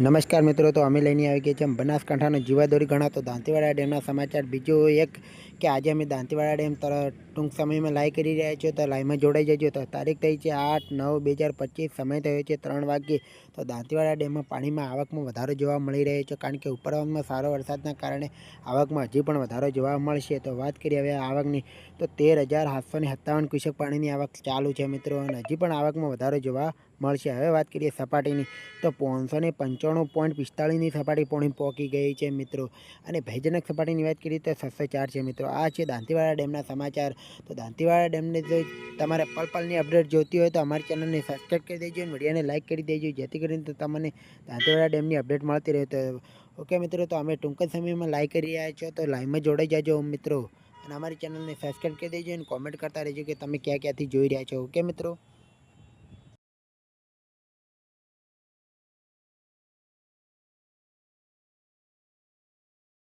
નમસ્કાર મિત્રો, તો અમે લઈને આવી ગયા છીએ બનાસકાંઠાનો જીવાદોરી ગણાતો દાંતીવાડા ડેમના સમાચાર. બીજું એક કે આજે અમે દાંતીવાડા ડેમ તરફ ટૂંક સમયમાં લાઈવ કરી રહ્યા છીએ, તો લાઈવમાં જોડાઈ જજો. તો તારીખ થઈ છે આઠ નવ બે હજાર પચીસ, સમય થયો છે ત્રણ વાગ્યે. તો દાંતીવાડા ડેમમાં પાણીમાં આવકમાં વધારો જોવા મળી રહ્યો છે, કારણ કે ઉપરવાંગમાં સારો વરસાદના કારણે આવકમાં હજી પણ વધારો જોવા મળશે. તો વાત કરીએ હવે આવકની. તો તેર હજાર સાતસો સત્તાવન ક્યુસેક પાણીની આવક ચાલુ છે મિત્રો, અને હજી પણ આવકમાં વધારો જોવા મળશે. હવે વાત કરીએ સપાટીની. તો પાંચસો ને પંચાણું પોઈન્ટ પિસ્તાળીસની સપાટી પોણી પહોંચી ગઈ છે મિત્રો. અને ભયજનક સપાટીની વાત કરીએ તો છસો ચાર છે મિત્રો. આ છે દાંતીવાડા ડેમના સમાચાર. તો દાંતીવાડા ડેમને જો તમારે પલ પલની અપડેટ જોઈતી હોય તો અમારી ચેનલને સબસ્ક્રાઈબ કરી દેજો અને વિડીયોને લાઇક કરી દેજો. જેથી કરીને તમને દાંતીવાડા ડેમની અપડેટ મળતી રહે તો ઓકે મિત્રો, તો અમે ટૂંક સમયમાં લાઇક કરી રહ્યા છો તો લાઈવમાં જોડાઈ જાજો મિત્રો. અને અમારી ચેનલને સબસ્ક્રાઈબ કરી દેજો અને કોમેન્ટ કરતા રહેજો કે તમે ક્યાં ક્યાંથી જોઈ રહ્યા છો. ઓકે મિત્રો?